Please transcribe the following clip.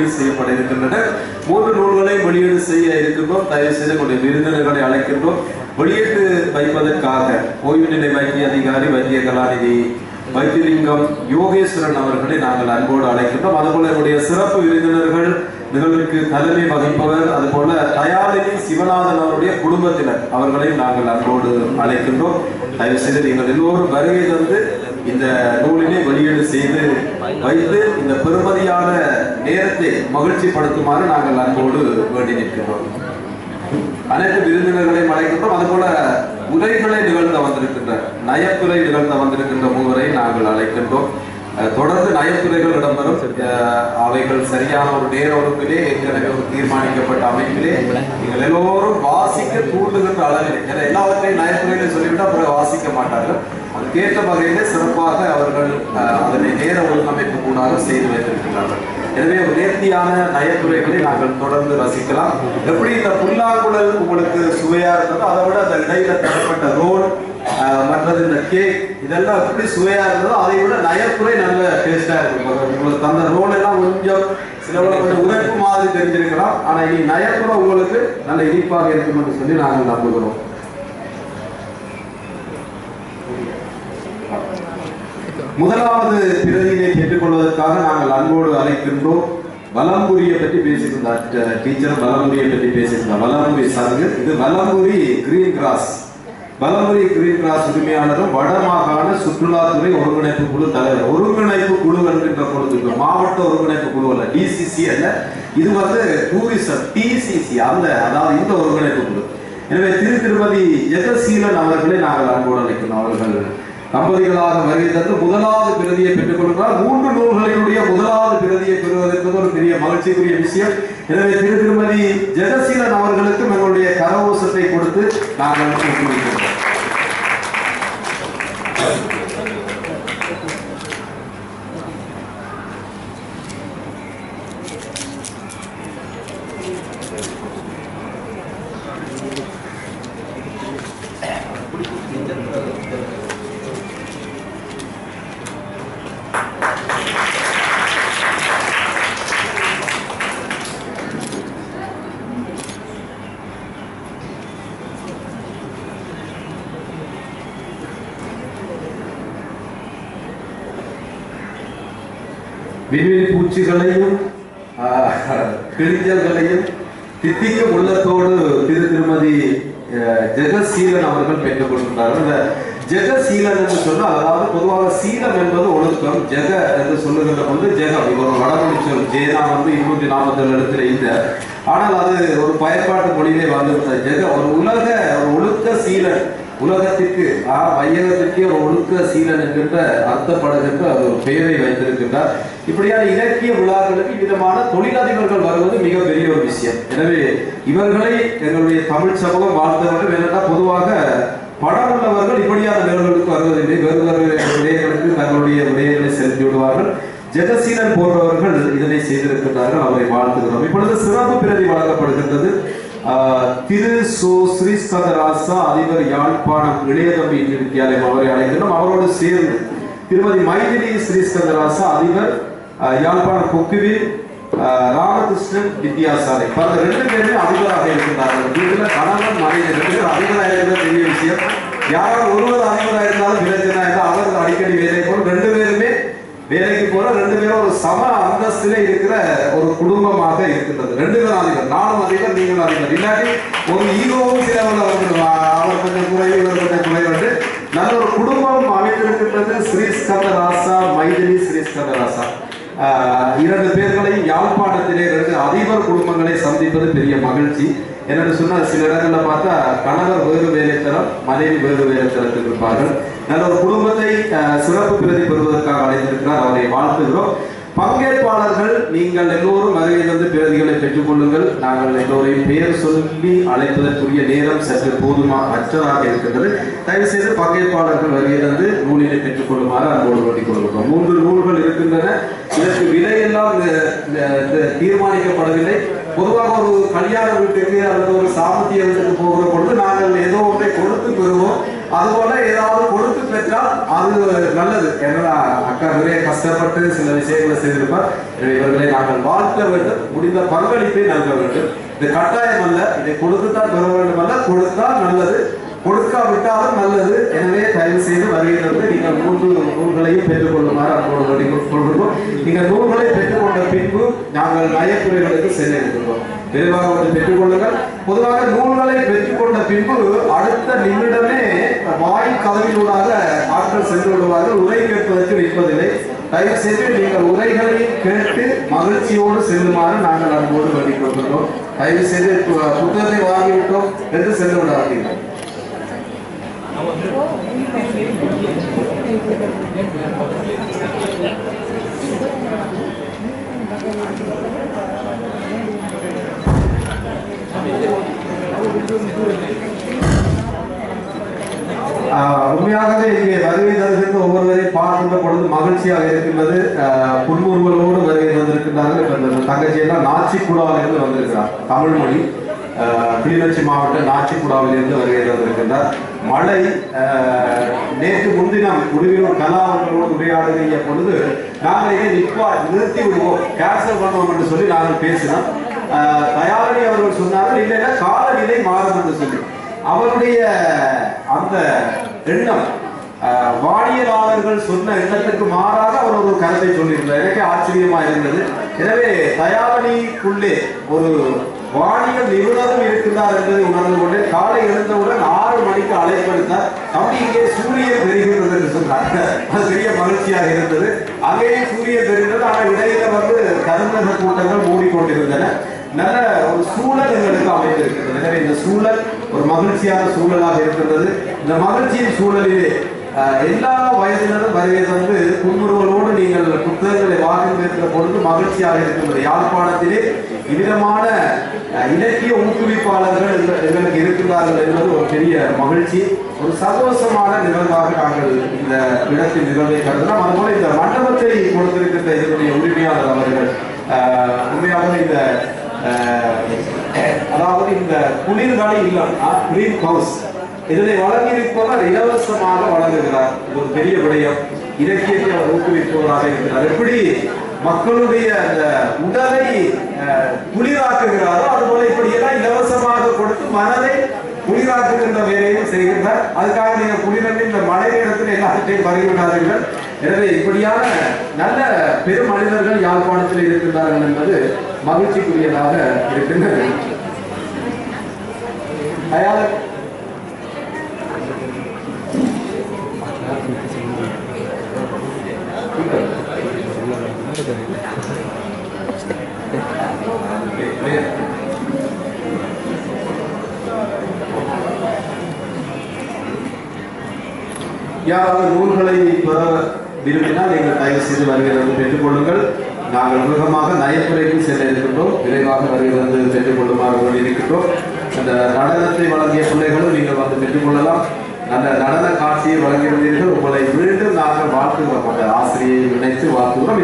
வெளியீடு செய்யப்பட இருக்கின்றன மூன்று நூல்களை வெளியீடு செய்ய இருக்கின்றோம். தயவு செய்து கொண்டு விருந்தினர்களை அழைக்கின்றோம். வெளியீட்டு வைப்பதற்காக ஓய்வு நிலை வைத்திய அதிகாரி வைத்திய கலாநிதி வைத்தியலிங்கம் யோகேஸ்வரன் அவர்களை நாங்கள் அன்போடு அழைக்கின்றோம். அதுபோல என்னுடைய சிறப்பு விருந்தினர்கள் நிகழ்வுக்கு தலைமை வகிப்பவர் அதுபோல தயாரினி சிவநாதன் அவருடைய குடும்பத்தினர். அவர்களையும் நாங்கள் அன்போடு அழைக்கின்றோம். தயவு செய்து நீங்கள் எல்லோரும் வருகை தந்து இந்த நூலினை வெளியீடு செய்து வைத்து இந்த பெருமதியான நேரத்தை மகிழ்ச்சிப்படுத்துமாறு நாங்கள் அன்போடு வேண்டி நிற்கின்றோம். அனைத்து விருந்தினர்களையும் அழைக்கின்றோம். அதுபோல உரைகளை நிகழ்த்த வந்திருக்கின்ற நயத்துறை நிகழ்த்த வந்திருக்கின்ற மூவரை நாங்கள் அழைக்கின்றோம். தொடர்ந்து நயத்துறைகள் இடம்பெறும். அவைகள் சரியான ஒரு நேர உறுப்பிலே ஏற்கனவே ஒரு தீர்மானிக்கப்பட்ட அமைப்பிலே நீங்கள் எல்லோரும் வாசிக்க தூண்டுகின்ற அளவில் ஏன்னா எல்லாவற்றையும் நயத்துறையில சொல்லிவிட்டு அப்புறம் வாசிக்க மாட்டார்கள். அதுக்கேற்ற வகையிலே சிறப்பாக அவர்கள் அதனை நேர ஒழுங்கமைப்பு கூடாக செய்து வைத்திருக்கிறார்கள் எனவே ஒரு நேர்த்தியான நயத்துறைகளை நாங்கள் தொடர்ந்து ரசிக்கலாம். எப்படி இந்த புல்லாங்குழல் உங்களுக்கு சுவையா இருந்ததோ அதை விட அந்த இடையில தரப்பட்ட ரோல் மற்றது இந்த கேக் இதெல்லாம் எப்படி சுவையாக இருந்ததோ அதை விட நயத்துறை நல்ல டேஸ்ட்டாக இருக்கும். உங்களுக்கு தந்த ரோல் எல்லாம் கொஞ்சம் சில கொஞ்சம் உழைப்பு மாதிரி தெரிஞ்சிருக்கலாம். ஆனால் இனி நயத்துறை உங்களுக்கு நல்ல இனிப்பாக இருக்கும் என்று சொல்லி நாங்கள் நம்புகிறோம். முதலாவது பிரதியினை கேட்டுக்கொள்வதற்காக நாங்கள் அன்போடு அழைக்கின்றோம். வலம்புரியை பற்றி பேசியிருந்தார் டீச்சர் வலம்புரியை பற்றி பேசியிருந்தார். வலம்புரி சங்கு இது Valampuri green grass Valampuri green உரிமையாளரும் வடமாகாண சுற்றுலாத்துறை ஒருங்கிணைப்பு குழு தலைவர் ஒருங்கிணைப்பு குழு என்கின்ற பொழுது மாவட்ட ஒருங்கிணைப்பு குழு அல்ல டிசிசி அல்ல. இது வந்து டூரிசம் டிசிசி அந்த அதாவது இந்த ஒருங்கிணைப்பு குழு. எனவே திரு திருமதி ஜெகசீலன் அவர்களை நாங்கள் அன்போடு அழைக்கிறோம். அவர்கள் தம்பதிகளாக வருகை தந்து முதலாவது பிரதியை பெற்றுக் கொள்கிறார் மூன்று நூல்களினுடைய முதலாவது பிரதியை பெறுவது என்பது ஒரு பெரிய மகிழ்ச்சிக்குரிய விஷயம். எனவே திரு திருமதி ஜெகசீலன் அவர்களுக்கும் எங்களுடைய கரகோஷத்தை கொடுத்து நாங்கள் ஊக்குவிக்கிறோம் விண்வெளி பூச்சிகளையும் கிழிஞ்சல்களையும் தித்திக்கும் உள்ளத்தோடு திரு திருமதி ஜெகசீலன் அவர்கள் பெற்றுக் கொண்டிருந்தார்கள். இந்த ஜெகசீலன் என்று சொன்னால் அதாவது பொதுவாக சீலம் என்பது ஒழுக்கம் ஜெக என்று சொல்லுகின்ற பொழுது ஜெகம். இது ஒரு வடமொழி சொல் ஜேனா வந்து இருநூற்றி நாற்பத்தி இடத்துல இல்லை ஆனால் அது ஒரு பயன்பாட்டு மொழியிலே வந்திருந்த ஜெக ஒரு உலக ஒரு ஒழுக்க சீலன். உலகத்திற்கு ஆ, வையகத்திற்கே ஒரு ஒழுக்க சீலன் என்கின்ற அர்த்தப்படுகின்ற அது ஒரு பெயரை வைத்திருக்கின்றார். இப்படியான இலக்கிய விழாக்களுக்கு விதமான தொழிலதிபர்கள் வருவது மிகப்பெரிய ஒரு விஷயம். எனவே இவர்களை எங்களுடைய தமிழ் சமூகம் வாழ்த்த வேண்டும் ஏனென்றால் பொதுவாக படம் உள்ளவர்கள் இப்படியான நிகழ்வுகளுக்கு வருவதில்லை. வேறு வேறு விடயங்களுக்கு தங்களுடைய விடயங்களை செலுத்தி விடுவார்கள். ஜெகசீலன் போன்றவர்கள் இதனை செய்திருக்கின்றார்கள். அவரை வாழ்த்துகிறோம். இப்பொழுது சிறப்பு பிரதி வழங்கப்படுகின்றது. திரு சோ ஸ்ரீஸ்கந்தராசா அதிபர் யாழ்ப்பாணம் இளையதம்பி வித்தியாலயம் அவரை அழைக்கிறோம் அவரோடு சேர்ந்து திருமதி மைதிலி சதராசா அதிபர் ஆஹ், யாழ்ப்பாணம் கொக்குவில் ராமகிருஷ்ணன் வித்யாசாலை. பல ரெண்டு பேருமே அதிபராக இருக்கின்றார்கள். வீட்டுல கணவன் மனைவி ரெண்டு பேரும் அதிபராக இருக்கிற பெரிய விஷயம். யாராவது ஒருவர் அதிபராக இருந்தாலும் பிரச்சனை இருந்தால் அவர் அடிக்கடி வேலை போல் ரெண்டு பேரும் வேலைக்கு போற ரெண்டு பேரும் ஒரு சம அந்தஸ்திலே இருக்கிற ஒரு குடும்பமாக இருக்கின்றது. ரெண்டு பேரும் அதிபர் நானும் அதிபர் நீங்களும் அதிபர். இல்லாட்டி ஒரு ஈகோவும் சிலவங்க வந்துடுவா அவர் கொஞ்சம் குறை இவர் கொஞ்சம் குறைவு நல்ல ஒரு குடும்பம் அமைந்திருக்கின்றது ஸ்ரீஸ்கந்த ராசா மைதிலி ஸ்ரீஸ்கந்த இரண்டு பேர்களையும் யாழ்ப்பாணத்திலே இரண்டு அதிபர் குடும்பங்களை சந்திப்பது பெரிய மகிழ்ச்சி. என்னென்னு சொன்னால் சில இடங்களில் பார்த்தா கணவர் வேறு வேலைத்தரம் மனைவி வேறு வேலைத்தரத்தில் இருப்பார்கள். நல்ல ஒரு குடும்பத்தை சிறப்பு பிரதி பெறுவதற்காக அழைத்திருக்கிறார் அவரை வாழ்த்துகிறோம் பங்கேற்பாளர்கள் நீங்கள் எல்லோரும் வருகையிலிருந்து பிரதிகளை பெற்றுக் கொள்ளுங்கள். நாங்கள் எல்லோரையும் பெயர் சொல்லி அழைப்பதற்குரிய நேரம் சற்று போதுமா அற்றதாக இருக்கின்றது. தயவு செய்து பங்கேற்பாளர்கள் வருகையிலிருந்து நூலினை பெற்றுக் கொள்ளுமாறு அன்போடு வேண்டிக் கொள்கிறோம் மூன்று நூல்கள் இருக்கின்றன. இதற்கு விலையெல்லாம் தீர்மானிக்கப்படவில்லை. பொதுவாக ஒரு கல்யாண வீட்டுக்கு அல்லது ஒரு சாமத்திய வீட்டுக்கு போகிற பொழுது நாங்கள் ஏதோ ஒன்றை கொடுத்து பெறுவோம். அதுபோல ஏதாவது கொடுத்து பெற்றால் அது நல்லது. ஏன்னா அக்கா நிறைய கஷ்டப்பட்டு சில விஷயங்களை செய்திருப்பார். இவர்களை நாங்கள் வாழ்த்த வேண்டும். முடிந்த பங்களிப்பை நல்க வேண்டும். இது கட்டாயம் அல்ல. இதை கொடுத்துத்தான் பெற வேண்டும் அல்ல. கொடுத்தால் நல்லது. கொடுக்காவிட்டாலும் நல்லது. எனவே தயவு செய்து வருகிறது நீங்கள் மூன்று நூல்களையும் பெற்றுக்கொள்ளுமாறு அன்போடு வேண்டிக் கொள்கிறோம் நீங்கள் நூல்களை பெற்றுக்கொண்ட பின்பு நாங்கள் நயத்துறைகளுக்கு செல்ல இருக்கிறோம் விரைவாக வந்து பெற்றுக்கொள்ளுங்கள். பொதுவாக நூல்களை பெற்றுக்கொண்ட பின்பு அடுத்த நிமிடமே வாய் கதவினூடாக ஆட்கள் சென்று விடுவார்கள். உரை கேட்பதற்கு நிற்பதில்லை. தயவு செய்து நீங்கள் உரைகளையும் கேட்டு மகிழ்ச்சியோடு செல்லுமாறு நாங்கள் அன்போடு வழி கொள்கிறோம் தயவு செய்து புத்தகத்தை வாங்கிவிட்டோம் என்று சென்று விடாதீர்கள். உண்மையாகவே இங்கே வருகை தருகின்ற ஒவ்வொருவரை பார்க்கின்ற பொழுது மகிழ்ச்சியாக இருக்கின்றது. ஆஹ் புன்முறுவலோடு வருகை வந்திருக்கின்றார்கள் தங்கச்சி எல்லாம் நாச்சிக்குடாவிலிருந்து வந்திருக்கிறார். தமிழ் மொழி கிளிநொச்சி மாவட்டம் நாச்சிக்குடாவிலிருந்து வருகை தந்திருக்கின்றார் மழை நேற்று முன்தினம் குடிவிலூர் கலா அவர்களோடு உரையாடுகிற பொழுது நாங்கள் இதை நிற்பா நிறுத்தி விடுவோம். கேன்சல் பண்ணுவோம் என்று சொல்லி நாங்கள் பேசினோம். ஆஹ் தயாரணி அவர்கள் சொன்னார்கள் இல்லைன்னா காலநிலை மாறும் என்று சொல்லி. அவருடைய அந்த எண்ணம் வானியலாளர்கள் சொன்ன எண்ணத்துக்கு மாறாக அவர் ஒரு கருத்தை சொல்லியிருந்தார். எனக்கு ஆச்சரியமா இருந்தது. எனவே தயாவணிக்குள்ளே ஒரு வானியல் நிபுணரும் இருக்கிறார் என்பதை உணர்ந்து கொண்டு காலை எழுந்தவுடன் ஆறு மணிக்கு அழைப்படுத்தார் தம்பி இங்கே சூரியன் பெறுகிறது என்று சொன்னார். அது பெரிய மகிழ்ச்சியாக இருந்தது. அங்கேயே சூரியன் பெறுகிறது. ஆனால் இடையில வந்து கருந்தக கூட்டங்கள் மூடிக்கொண்டிருந்தன. நல்ல ஒரு சூழல் எங்களுக்கு அமைந்திருக்கிறது. எனவே இந்த சூழல் ஒரு மகிழ்ச்சியான சூழலாக இருக்கின்றது. இந்த மகிழ்ச்சியின் சூழலிலே எல்லா வயதினரும் வருவது தந்து புன்முறுவலோடு நீங்கள் புத்தகங்களை வாசித்திருக்கிற பொழுது மகிழ்ச்சியாக இருக்கின்றது யாழ்ப்பாணத்திலே இவ்விதமான இலக்கிய ஊக்குவிப்பாளர்கள் எங்களுக்கு இருக்கிறார்கள் என்பது ஒரு பெரிய மகிழ்ச்சி. ஒரு சந்தோஷமான நிகழ்வாக நாங்கள் இந்த இடத்தில் நிகழ்வை கருதலாம் அதுபோல இந்த மண்டபத்தை கொடுத்திருக்கின்ற இதனுடைய உரிமையாளர் அவர்கள் உண்மையாக உண்மையாகவே இந்த அதாவது இந்த குளிர்கால இல்லம் கிரீன் ஹவுஸ். இதனை வழங்கியிருப்பவர் இலவசமாக வழங்குகிறார். ஒரு பெரிய விடயம். இலக்கியத்தை அவர் ஊக்குவிப்பவராக இருக்கிறார். எப்படி மக்களுடைய அந்த உடலை அஹ், குளிராக்குகிறாரோ அதுபோல இப்படி எல்லாம் இலவசமாக கொடுத்து மனதை குளிராக்குகின்ற வேலையும் செய்கின்றார். அதுக்காக நீங்க குளிரன் இந்த மழை நேரத்தில் எல்லாத்தையும் வருகிறார்கள் எனவே இப்படியான நல்ல பெரும் மனிதர்கள் யாழ்ப்பாணத்தில் இருக்கின்றார்கள் என்பது மகிழ்ச்சிக்குரியதாக இருக்கின்றது. அயால யாராவது நூல்களை பெற விரும்பினால் நீங்கள் தயவு செய்து வருகிறது பெற்றுக் கொள்ளுங்கள். நாங்கள் மிருகமாக நயத்துறைக்கு செல்ல இருக்கின்றோம். விரைவாக வருகிறது பெற்றுக் கொள்ளுமாறு வேண்டியிருக்கின்றோம் அந்த நடனத்தை வழங்கிய பிள்ளைகளும் நீங்கள் வந்து பெற்றுக் கொள்ளலாம். நல்ல நடன காட்சியை வழங்கியிருந்தீர்கள் உங்களை மீண்டும் நாங்கள் வாழ்த்துகிறோம். அந்த ஆசிரியை நினைத்து வாழ்த்துகிறோம்.